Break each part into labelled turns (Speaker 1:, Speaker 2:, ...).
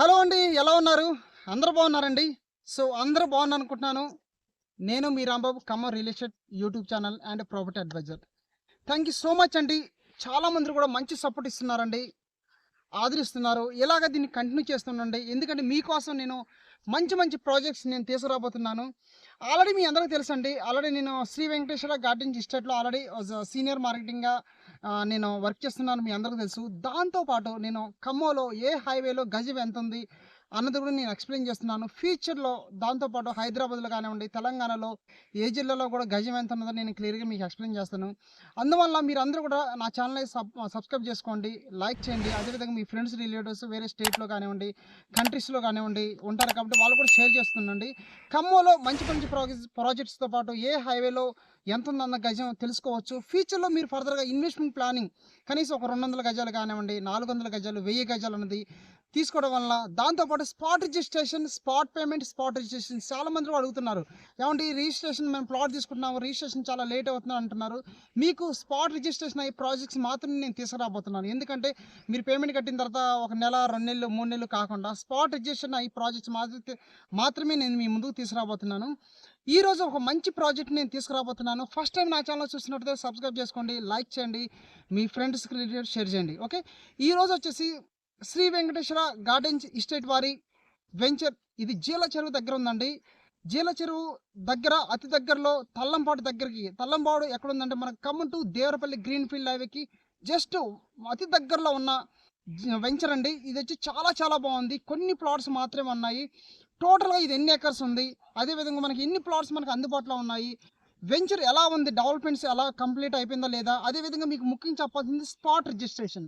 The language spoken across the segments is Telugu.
Speaker 1: హలో అండి ఎలా ఉన్నారు అందరూ బాగున్నారండి సో అందరూ బాగున్నా అనుకుంటున్నాను నేను మీ Rambabu Khammam real estate YouTube channel and property adviser thank you so much అండి చాలామంది కూడా మంచి సపోర్ట్ ఇస్తున్నారండి ఆదరిస్తున్నారు ఇలాగ దీన్ని కంటిన్యూ చేస్తుండండి ఎందుకంటే మీకోసం నేను మంచి మంచి ప్రాజెక్ట్స్ నేను తీసుకురాబోతున్నాను ఆల్రెడీ మీ అందరికీ తెలుసండి ఆల్రెడీ నేను శ్రీ వెంకటేశ్వర గార్డెన్స్ ఇస్టేట్లో ఆల్రెడీ సీనియర్ మార్కెటింగ్గా నేను వర్క్ చేస్తున్నాను మీ అందరికీ తెలుసు దాంతోపాటు నేను ఖమ్మంలో ఏ హైవేలో గజం ఎంత ఉంది అన్నది కూడా నేను ఎక్స్ప్లెయిన్ చేస్తున్నాను ఫ్యూచర్లో దాంతోపాటు హైదరాబాద్లో కానివ్వండి తెలంగాణలో ఏ జిల్లాలో కూడా గజం ఎంత ఉన్నదో నేను క్లియర్గా మీకు ఎక్స్ప్లెయిన్ చేస్తాను అందువల్ల మీరు అందరూ కూడా నా ఛానల్ని సబ్ సబ్స్క్రైబ్ చేసుకోండి లైక్ చేయండి అదేవిధంగా మీ ఫ్రెండ్స్ రిలేటివ్స్ వేరే స్టేట్లో కానివ్వండి కంట్రీస్లో కానివ్వండి ఉంటారు కాబట్టి వాళ్ళు కూడా షేర్ చేస్తుండండి ఖమ్మంలో మంచి మంచి ప్రాజెక్ట్స్తో పాటు ఏ హైవేలో ఎంత ఉందన్న గజం తెలుసుకోవచ్చు ఫ్యూచర్లో మీరు ఫర్దర్గా ఇన్వెస్ట్మెంట్ ప్లానింగ్ కనీసం ఒక రెండు వందల గజాలు కానివ్వండి నాలుగు వందల గజాలు వెయ్యి గజాలు అన్నది తీసుకోవడం వలన దాంతోపాటు spot registration spot payment spot registration చాలా మంది అడుగుతున్నారు ఏమంటే ఈ రిజిస్ట్రేషన్ మేము ప్లాట్ తీసుకుంటున్నాము రిజిస్ట్రేషన్ చాలా లేట్ అవుతుంది అంటున్నారు మీకు స్పాట్ రిజిస్ట్రేషన్ అయ్యే ప్రాజెక్ట్స్ మాత్రం నేను తీసుకురాబోతున్నాను ఎందుకంటే మీరు పేమెంట్ కట్టిన తర్వాత ఒక నెల రెండు నెలలు మూడు నెలలు కాకుండా స్పాట్ రిజిస్ట్రేషన్ అయ్యే ప్రాజెక్ట్స్ మాత్రమే మాత్రమే నేను మీ ముందుకు తీసుకురాబోతున్నాను ఈరోజు ఒక మంచి ప్రాజెక్ట్ నేను తీసుకురాబోతున్నాను ఫస్ట్ టైం నా ఛానల్ చూసినట్టు సబ్స్క్రైబ్ చేసుకోండి లైక్ చేయండి మీ ఫ్రెండ్స్కి రిలేటెడ్ షేర్ చేయండి ఓకే ఈరోజు వచ్చేసి శ్రీ వెంకటేశ్వర గార్డెన్స్ ఇస్టేట్ వారి వెంచర్ ఇది జీల చెరువు దగ్గర ఉందండి జీల చెరువు దగ్గర అతి దగ్గరలో తల్లంపాడు దగ్గరికి తల్లంపాడు ఎక్కడ ఉందంటే మనకు Khammam to Devarapalli green field హైవేకి జస్ట్ అతి దగ్గరలో ఉన్న వెంచర్ అండి ఇది వచ్చి చాలా చాలా బాగుంది కొన్ని ప్లాట్స్ మాత్రమే ఉన్నాయి టోటల్గా ఇది ఎన్ని ఎకర్స్ ఉంది అదేవిధంగా మనకి ఎన్ని ప్లాట్స్ మనకు అందుబాటులో ఉన్నాయి వెంచర్ ఎలా ఉంది డెవలప్మెంట్స్ ఎలా కంప్లీట్ అయిపోయిందా లేదా అదేవిధంగా మీకు ముఖ్యం చెప్పాల్సింది spot registration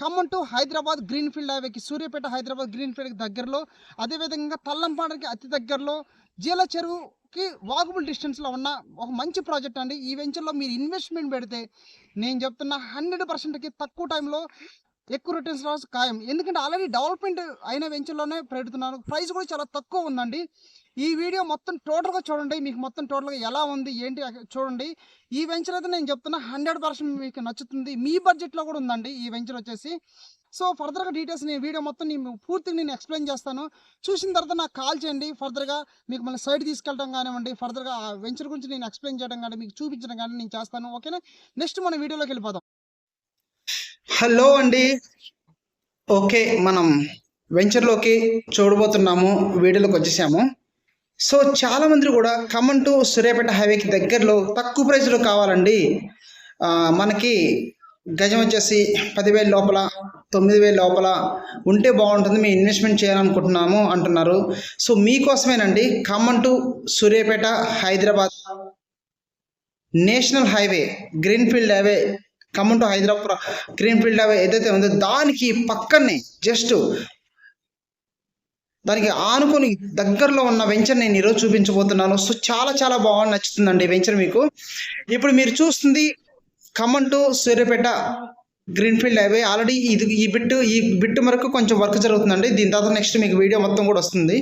Speaker 1: Khammam to Hyderabad greenfield హైవేకి సూర్యపేట హైదరాబాద్ గ్రీన్ఫీల్డ్కి దగ్గరలో అదేవిధంగా తల్లంపాడకి అతి దగ్గరలో జీల చెరువుకి వాగుబుల్ డిస్టెన్స్లో ఉన్న ఒక మంచి ప్రాజెక్ట్ అండి ఈ వెంచర్లో మీరు ఇన్వెస్ట్మెంట్ పెడితే నేను చెప్తున్న హండ్రెడ్ పర్సెంట్కి తక్కువ టైంలో ఎక్కువ రిటర్న్స్ రావచ్చు ఖాయం ఎందుకంటే ఆల్రెడీ డెవలప్మెంట్ అయిన వెంచర్లోనే పెడుతున్నారు ప్రైస్ కూడా చాలా తక్కువ ఉందండి ఈ వీడియో మొత్తం టోటల్గా చూడండి మీకు మొత్తం టోటల్గా ఎలా ఉంది ఏంటి చూడండి ఈ వెంచర్ అయితే నేను చెప్తున్నా హండ్రెడ్ మీకు నచ్చుతుంది మీ బడ్జెట్లో కూడా ఉందండి ఈ వెంచర్ వచ్చేసి సో ఫర్దర్గా డీటెయిల్స్ నేను వీడియో మొత్తం నేను పూర్తిగా నేను ఎక్స్ప్లెయిన్ చేస్తాను చూసిన తర్వాత నాకు కాల్ చేయండి ఫర్దర్గా మీకు మన సైడ్ తీసుకెళ్ళడం కానివ్వండి ఫర్దర్గా ఆ వెంచర్ గురించి నేను ఎక్స్ప్లెయిన్ చేయడం కానీ మీకు చూపించడం కానీ నేను చేస్తాను ఓకేనా నెక్స్ట్ మన వీడియోలోకి వెళ్ళిపోదాం
Speaker 2: హలో అండి ఓకే మనం వెంచర్లోకి చూడబోతున్నాము వీడియోలోకి వచ్చేసాము సో చాలా మంది కూడా కమన్ టు సూర్యాపేట హైవేకి దగ్గరలో తక్కువ ప్రైస్లో కావాలండి మనకి గజం వచ్చేసి పదివేల లోపల తొమ్మిది వేల లోపల ఉంటే బాగుంటుంది మేము ఇన్వెస్ట్మెంట్ చేయాలనుకుంటున్నాము అంటున్నారు సో మీకోసమేనండి Khammam to Suryapet Hyderabad national highway greenfield highway Khammam to Hyderabad greenfield highway ఏదైతే ఉందో దానికి పక్కనే జస్ట్ దానికి ఆనుకొని దగ్గరలో ఉన్న వెంచర్ నేను ఈరోజు చూపించబోతున్నాను సో చాలా చాలా బాగా నచ్చుతుందండి వెంచర్ మీకు ఇప్పుడు మీరు చూస్తుంది Khammam to Suryapet greenfield highway already ఇది ఈ బిట్ ఈ బిట్ వరకు కొంచెం వర్క్ జరుగుతుందండి దీని తర్వాత నెక్స్ట్ మీకు వీడియో మొత్తం కూడా వస్తుంది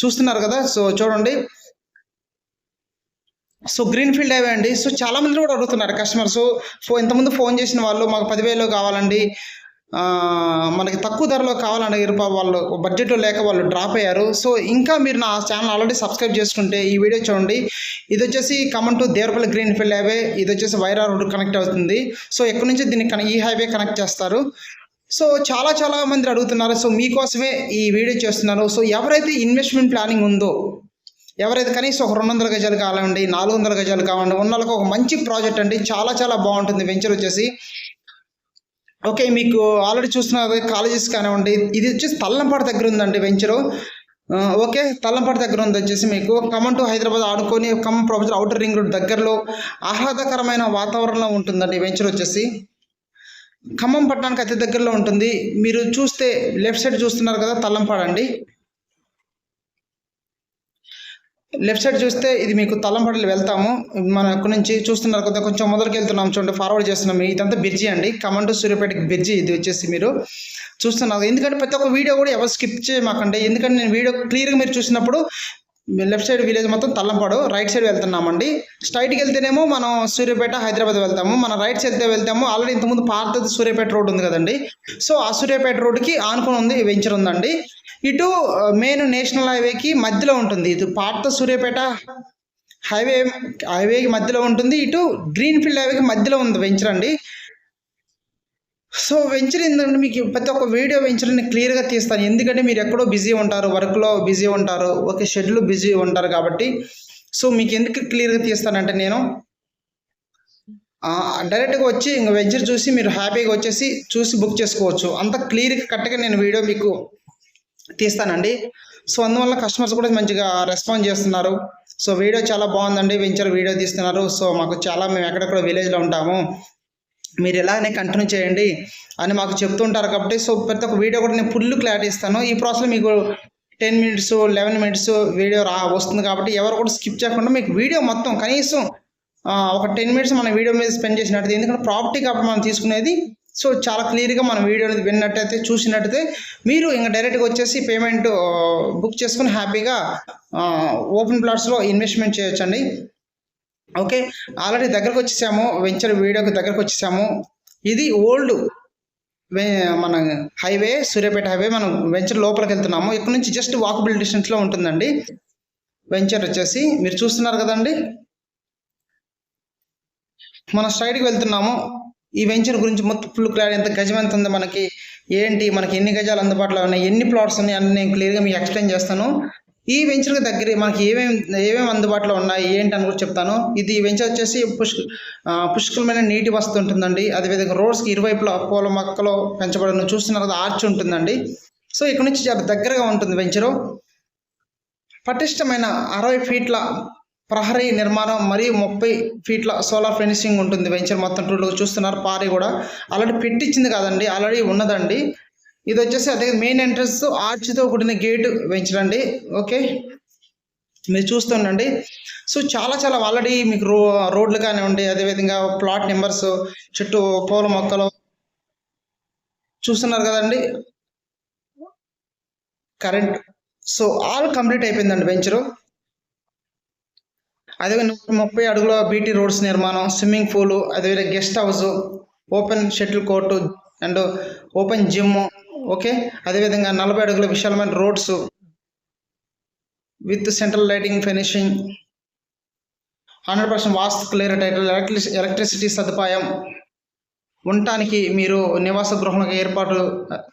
Speaker 2: చూస్తున్నారు కదా సో చూడండి సో గ్రీన్ ఫీల్డ్ హైవే అండి సో చాలామంది కూడా అడుగుతున్నారు కస్టమర్స్ ఫో ఇంతకుముందు ఫోన్ చేసిన వాళ్ళు మాకు పదివేలు కావాలండి మనకి తక్కువ ధరలో కావాలని ఇరుప వాళ్ళు బడ్జెట్లో లేక వాళ్ళు డ్రాప్ అయ్యారు సో ఇంకా మీరు నా ఛానల్ ఆల్రెడీ సబ్స్క్రైబ్ చేసుకుంటే ఈ వీడియో చూడండి ఇది వచ్చేసి Khammam to Devarapalli green field highway ఇది వచ్చేసి వైరా రోడ్ కనెక్ట్ అవుతుంది సో ఎక్కడి నుంచి దీన్ని ఈ హైవే కనెక్ట్ చేస్తారు సో చాలా చాలా మంది అడుగుతున్నారు సో మీకోసమే ఈ వీడియో చేస్తున్నారు సో ఎవరైతే ఇన్వెస్ట్మెంట్ ప్లానింగ్ ఉందో ఎవరైతే కనీసం ఒక రెండు వందల గజాలు కావాలండి నాలుగు వందల గజాలు కావాలండి ఉన్న ఒక మంచి ప్రాజెక్ట్ అండి చాలా చాలా బాగుంటుంది వెంచర్ వచ్చేసి ఓకే మీకు ఆల్రెడీ చూస్తున్న కాలేజెస్ కానివ్వండి ఇది వచ్చేసి తల్లంపాడు దగ్గర ఉందండి వెంచరు ఓకే తల్లంపాటి దగ్గర ఉంది వచ్చేసి మీకు ఖమ్మం టు హైదరాబాద్ ఆడుకొని ఖమ్మం ప్రొఫెసర్ అవుటర్ రింగ్ రోడ్ దగ్గరలో ఆహ్లాదకరమైన వాతావరణంలో ఉంటుందండి వెంచర్ వచ్చేసి ఖమ్మం పట్టణానికి అతి దగ్గరలో ఉంటుంది మీరు చూస్తే లెఫ్ట్ సైడ్ చూస్తున్నారు కదా తల్లంపాడండి లెఫ్ట్ సైడ్ చూస్తే ఇది మీకు తలంపడలు వెళ్తాము మన ఇక్కడ నుంచి చూస్తున్నారు కదా కొంచెం మొదలుకి వెళ్తున్నాం చూడండి ఫార్వర్డ్ చేస్తున్నాం ఇదంతా బ్రిడ్జి అండి కమండు సూర్యపేటకి బ్రిడ్జి ఇది వచ్చేసి మీరు చూస్తున్నారు ఎందుకంటే ప్రతి ఒక్క వీడియో కూడా ఎవరు స్కిప్ చేయమాకండి ఎందుకంటే నేను వీడియో క్లియర్గా మీరు చూసినప్పుడు లెఫ్ట్ సైడ్ విలేజ్ మొత్తం తల్లంపాడు రైట్ సైడ్ వెళ్తున్నామండి స్ట్రైట్కి వెళ్తేనేమో మనం సూర్యపేట హైదరాబాద్ వెళ్తాము మన రైట్ సైడ్ వెళ్తాము ఆల్రెడీ ఇంతకుముందు పాత సూర్యపేట రోడ్ ఉంది కదండి సో ఆ సూర్యపేట రోడ్డుకి ఆనుకుని ఉంది వెంచర్ ఉందండి ఇటు మెయిన్ నేషనల్ హైవేకి మధ్యలో ఉంటుంది ఇది పాత సూర్యాపేట హైవే హైవేకి మధ్యలో ఉంటుంది ఇటు గ్రీన్ ఫీల్డ్ హైవేకి మధ్యలో ఉంది వెంచర్ అండి సో వెంచర్ ఏంటంటే మీకు ప్రతి ఒక్క వీడియో వెంచర్ని క్లియర్గా తీస్తాను ఎందుకంటే మీరు ఎక్కడో బిజీ ఉంటారు వర్క్లో బిజీ ఉంటారు ఒక షెడ్యూల్ బిజీ ఉంటారు కాబట్టి సో మీకు ఎందుకు క్లియర్గా తీస్తానంటే నేను డైరెక్ట్గా వచ్చి ఇంక వెంచర్ చూసి మీరు హ్యాపీగా వచ్చేసి చూసి బుక్ చేసుకోవచ్చు అంత క్లియర్గా కరెక్ట్గా నేను వీడియో మీకు తీస్తానండి సో అందువల్ల కస్టమర్స్ కూడా మంచిగా రెస్పాండ్ చేస్తున్నారు సో వీడియో చాలా బాగుందండి వెంచర్ వీడియో తీస్తున్నారు సో మాకు చాలా మేము ఎక్కడెక్కడ విలేజ్లో ఉంటాము మీరు ఎలానే కంటిన్యూ చేయండి అని మాకు చెప్తుంటారు కాబట్టి సో ప్రతి ఒక్క వీడియో కూడా నేను ఫుల్ క్లారిటీ ఇస్తాను ఈ ప్రాసెస్లో మీకు ten minutes eleven minutes video రా వస్తుంది కాబట్టి ఎవరు కూడా స్కిప్ చేయకుండా మీకు వీడియో మొత్తం కనీసం ఒక టెన్ మినిట్స్ మన వీడియో మీద స్పెండ్ చేసినట్టు ఎందుకంటే ప్రాపర్టీ కాబట్టి మనం తీసుకునేది సో చాలా క్లియర్గా మనం వీడియో అనేది విన్నట్టయితే చూసినట్టయితే మీరు ఇంకా డైరెక్ట్గా వచ్చేసి పేమెంట్ బుక్ చేసుకుని హ్యాపీగా ఓపెన్ ప్లాట్స్లో ఇన్వెస్ట్మెంట్ చేయొచ్చండి ఓకే ఆల్రెడీ దగ్గరకు వచ్చేసాము వెంచర్ వీడియోకి దగ్గరకు వచ్చేసాము ఇది ఓల్డ్ మన హైవే సూర్యాపేట హైవే మనం వెంచర్ లోపలికి వెళ్తున్నాము ఇక్కడ నుంచి జస్ట్ వాకబుల్ డిస్టెన్స్లో ఉంటుందండి వెంచర్ వచ్చేసి మీరు చూస్తున్నారు కదండి మన స్ట్రైట్కి వెళ్తున్నాము ఈ వెంచర్ గురించి మొత్తం ఫుల్ క్లారిటీ ఎంత గజం ఎంత ఉంది మనకి ఏంటి మనకి ఎన్ని గజాలు అందుబాటులో ఉన్నాయి ఎన్ని ప్లాట్స్ ఉన్నాయి అని నేను క్లియర్గా మీకు ఎక్స్ప్లెయిన్ చేస్తాను ఈ వెంచర్కి దగ్గర మనకి ఏమేమి ఏమేమి అందుబాటులో ఉన్నాయి ఏంటి అని కూడా చెప్తాను ఇది వెంచర్ వచ్చేసి పుష్క పుష్కలమైన నీటి వసతి ఉంటుందండి అదేవిధంగా రోడ్స్కి ఇరువైపులా పూల మొక్కలు పెంచబడిన చూస్తున్నారు కదా ఆర్చి ఉంటుందండి సో ఇక్కడ నుంచి చాలా దగ్గరగా ఉంటుంది వెంచరు పటిష్టమైన అరవై ఫీట్ల ప్రహరీ నిర్మాణం మరియు ముప్పై ఫీట్ల సోలార్ ఫినిషింగ్ ఉంటుంది వెంచర్ మొత్తం టూ చూస్తున్నారు పారీ కూడా ఆల్రెడీ పెట్టించింది కాదండి ఆల్రెడీ ఉన్నదండి ఇది వచ్చేసి అదే మెయిన్ ఎంట్రన్స్ ఆర్చ్తో కూడిన గేటు వెంచరండి ఓకే మీరు చూస్తుండండి సో చాలా చాలా ఆల్రెడీ మీకు రో రోడ్లు కానివ్వండి అదేవిధంగా ప్లాట్ నెంబర్స్ చుట్టూ పూల మొక్కలు చూస్తున్నారు కదండి కరెంట్ సో ఆల్ కంప్లీట్ అయిపోయిందండి వెంచరు అదే నూట ముప్పై అడుగుల బీటీ రోడ్స్ నిర్మాణం స్విమ్మింగ్ పూలు అదేవిధంగా guest house open shuttle court and open gym okay అదేవిధంగా నలభై అడుగుల విశాలమైన roads with central lighting finishing hundred percent vastu clear title electricity సదుపాయం ఉండటానికి మీరు నివాస గృహంలో ఏర్పాటు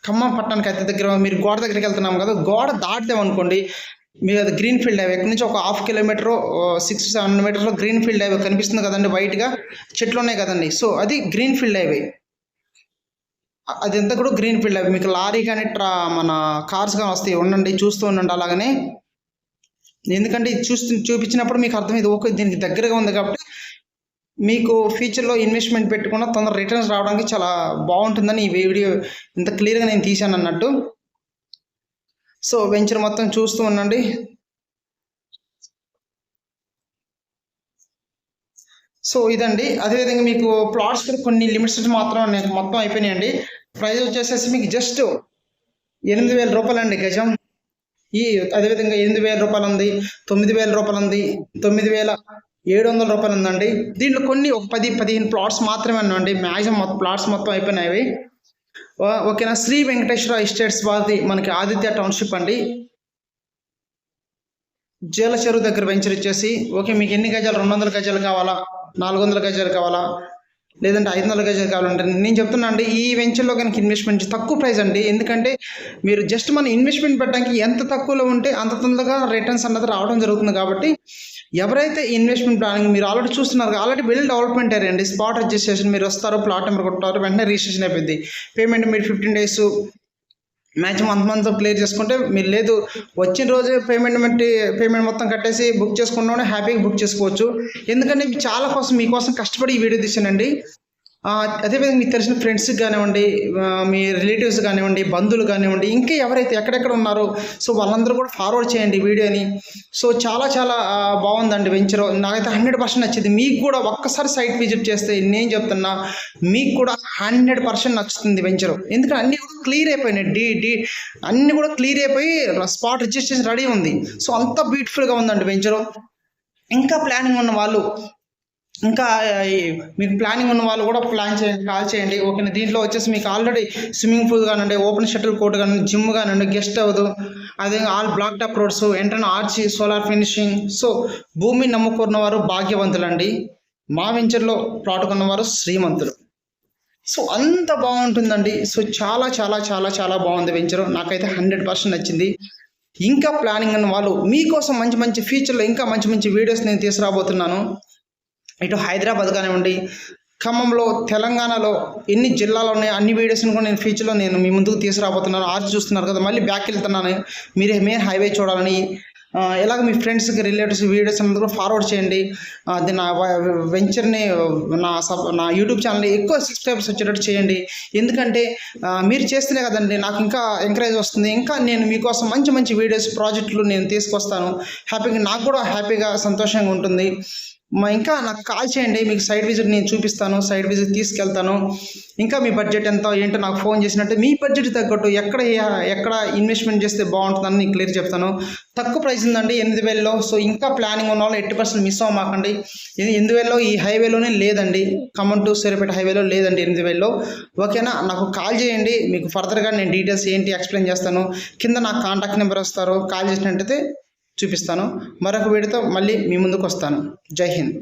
Speaker 2: ఖమ్మం పట్టణానికి అతి దగ్గర మీరు గోడ దగ్గరికి వెళ్తున్నాం కదా గోడ దాటిదేమనుకోండి అనుకోండి మీ అది గ్రీన్ ఫీల్డ్ హైవే ఎక్కడి నుంచి ఒక హాఫ్ కిలోమీటర్ సిక్స్ సెవెన్ మీటర్లో గ్రీన్ ఫీల్డ్ హైవే కనిపిస్తుంది కదండి వైట్గా చెట్లు ఉన్నాయి కదండి సో అది గ్రీన్ ఫీల్డ్ హైవే అదంతా కూడా గ్రీన్ ఫీల్డ్ హైవే మీకు లారీ కానీ ట్రా మన కార్స్ కానీ వస్తాయి ఉండండి చూస్తూ ఉండండి అలాగనే ఎందుకంటే ఇది చూస్తు చూపించినప్పుడు మీకు అర్థం ఇది ఓకే దీనికి దగ్గరగా ఉంది కాబట్టి మీకు ఫ్యూచర్లో ఇన్వెస్ట్మెంట్ పెట్టుకున్న తొందర రిటర్న్స్ రావడానికి చాలా బాగుంటుందని ఈ వీడియో ఇంత క్లియర్గా నేను తీశాను అన్నట్టు సో వెంచర్ మొత్తం చూస్తూ ఉండండి సో ఇదండి అదేవిధంగా మీకు ప్లాట్స్ కొన్ని లిమిట్స్ మాత్రం నేను మొత్తం అయిపోయినాయండి ప్రైస్ వచ్చేసేసి మీకు జస్ట్ ఎనిమిది వేల రూపాయలు అండి గజం ఈ అదేవిధంగా ఎనిమిది వేల రూపాయలు ఉంది తొమ్మిది వేల రూపాయలు ఉంది తొమ్మిది వేల ఏడు వందల రూపాయలు ఉందండి దీంట్లో కొన్ని ఒక పది పదిహేను ప్లాట్స్ మాత్రమే అండి మ్యాక్సిమం ప్లాట్స్ మొత్తం అయిపోయినాయి ఓకేనా శ్రీ వెంకటేశ్వర ఎస్టేట్స్ వారి మనకి ఆదిత్య టౌన్షిప్ అండి జల చెరువు దగ్గర వెంచర్ ఇచ్చేసి ఓకే మీకు ఎన్ని గజాలు రెండు వందల గజాలు కావాలా నాలుగు వందల గజాలు కావాలా లేదంటే ఐదు వందల గజాలు కావాలంటే నేను చెప్తున్నా అండి ఈ వెంచర్లో కనుక ఇన్వెస్ట్మెంట్ తక్కువ ప్రైస్ అండి ఎందుకంటే మీరు జస్ట్ మన ఇన్వెస్ట్మెంట్ పెట్టడానికి ఎంత తక్కువలో ఉంటే అంత తొందరగా రిటర్న్స్ అన్నది రావడం జరుగుతుంది కాబట్టి ఎవరైతే ఇన్వెస్ట్మెంట్ ప్లానింగ్ మీరు ఆల్రెడీ చూస్తున్నారు ఆల్రెడీ బిల్ డెవలప్మెంట్ అయ్యారు అండి స్పాట్ రిజిస్ట్రేషన్ మీరు వస్తారు ప్లాట్ నెంబర్ కొట్టారు వెంటనే రిజిస్ట్రేషన్ అయిపోయింది పేమెంట్ మీరు ఫిఫ్టీన్ డేస్ మ్యాక్సిమం అంత మంత్ క్లియర్ చేసుకుంటే మీరు లేదు వచ్చిన రోజే పేమెంట్ బట్టి పేమెంట్ మొత్తం కట్టేసి బుక్ చేసుకున్నోనే హ్యాపీగా బుక్ చేసుకోవచ్చు ఎందుకంటే చాలా కోసం మీకోసం కష్టపడి ఈ వీడియో తీసానండి అదేవిధంగా మీకు తెలిసిన ఫ్రెండ్స్ కానివ్వండి మీ రిలేటివ్స్ కానివ్వండి బంధువులు కానివ్వండి ఇంకా ఎవరైతే ఎక్కడెక్కడ ఉన్నారో సో వాళ్ళందరూ కూడా ఫార్వర్డ్ చేయండి వీడియోని సో చాలా చాలా బాగుందండి వెంచర్ నాకైతే హండ్రెడ్ పర్సెంట్ నచ్చింది మీకు కూడా ఒక్కసారి సైట్ విజిట్ చేస్తే నేను చెప్తున్నా మీకు కూడా హండ్రెడ్ పర్సెంట్ నచ్చుతుంది వెంచర్ ఎందుకంటే అన్నీ కూడా క్లియర్ అయిపోయినాయి డీ డీ అన్నీ కూడా క్లియర్ అయిపోయి స్పాట్ రిజిస్ట్రేషన్ రెడీ ఉంది సో అంత బ్యూటిఫుల్గా ఉందండి వెంచర్ ఇంకా ప్లానింగ్ ఉన్న వాళ్ళు ఇంకా మీకు ప్లానింగ్ ఉన్న వాళ్ళు కూడా ప్లాన్ చేయండి కాల్ చేయండి ఓకే దీంట్లో వచ్చేసి మీకు ఆల్రెడీ స్విమ్మింగ్ పూల్ కానివ్వండి ఓపెన్ షటిల్ కోర్ట్ కానివ్వండి జిమ్ కానివ్వండి గెస్ట్ అవ్వదు అదే all black top roads entrance arch solar finishing so భూమి నమ్ముకున్న వారు భాగ్యవంతులండి మా వెంచర్లో ప్లాట్ కొన్నవారు శ్రీమంతులు సో అంత బాగుంటుందండి సో చాలా చాలా చాలా చాలా బాగుంది వెంచర్ నాకైతే హండ్రెడ్ పర్సెంట్ నచ్చింది ఇంకా ప్లానింగ్ ఉన్న వాళ్ళు మీకోసం మంచి మంచి ఫ్యూచర్లో ఇంకా మంచి మంచి వీడియోస్ నేను తీసుకురాబోతున్నాను ఇటు హైదరాబాద్ కానివ్వండి ఖమ్మంలో తెలంగాణలో ఎన్ని జిల్లాలు ఉన్నాయో అన్ని వీడియోస్ని కూడా నేను ఫ్యూచర్లో నేను మీ ముందుకు తీసుకురాబోతున్నాను ఆర్చి చూస్తున్నారు కదా మళ్ళీ బ్యాక్ వెళ్తున్నాను మీరే మెయిన్ హైవే చూడాలని ఇలాగ మీ ఫ్రెండ్స్కి రిలేటివ్స్ వీడియోస్ అనేది కూడా ఫార్వర్డ్ చేయండి అది నా వెంచర్ని నా సబ్ నా యూట్యూబ్ ఛానల్ని ఎక్కువ సబ్స్క్రైబర్స్ వచ్చేటట్టు చేయండి ఎందుకంటే మీరు చేస్తేనే కదండి నాకు ఇంకా ఎంకరేజ్ వస్తుంది ఇంకా నేను మీకోసం మంచి మంచి వీడియోస్ ప్రాజెక్టులు నేను తీసుకొస్తాను హ్యాపీగా నాకు కూడా హ్యాపీగా సంతోషంగా ఉంటుంది ఇంకా నాకు కాల్ చేయండి మీకు సైడ్ విజిట్ నేను చూపిస్తాను సైడ్ విజిట్ తీసుకెళ్తాను ఇంకా మీ బడ్జెట్ ఎంత ఏంటో నాకు ఫోన్ చేసినట్టు మీ బడ్జెట్ తగ్గట్టు ఎక్కడ ఎక్కడ ఇన్వెస్ట్మెంట్ చేస్తే బాగుంటుందని నేను క్లియర్ చెప్తాను తక్కువ ప్రైస్ ఉందండి ఎనిమిది వేలలో సో ఇంకా ప్లానింగ్ ఉన్న వాళ్ళు ఎట్టి పర్సెంట్ మిస్ అవ్వమాకండి ఎనిమిది వేలలో ఈ హైవేలోనే లేదండి ఖమ్మం టు సూర్యపేట హైవేలో లేదండి ఎనిమిది వేలలో ఓకేనా నాకు కాల్ చేయండి మీకు ఫర్దర్గా నేను డీటెయిల్స్ ఏంటి ఎక్స్ప్లెయిన్ చేస్తాను కింద నాకు కాంటాక్ట్ నెంబర్ వస్తారు కాల్ చేసినట్టయితే చూపిస్తాను మరొక వీడియోతో మళ్ళీ మీ ముందుకు వస్తాను జై హింద్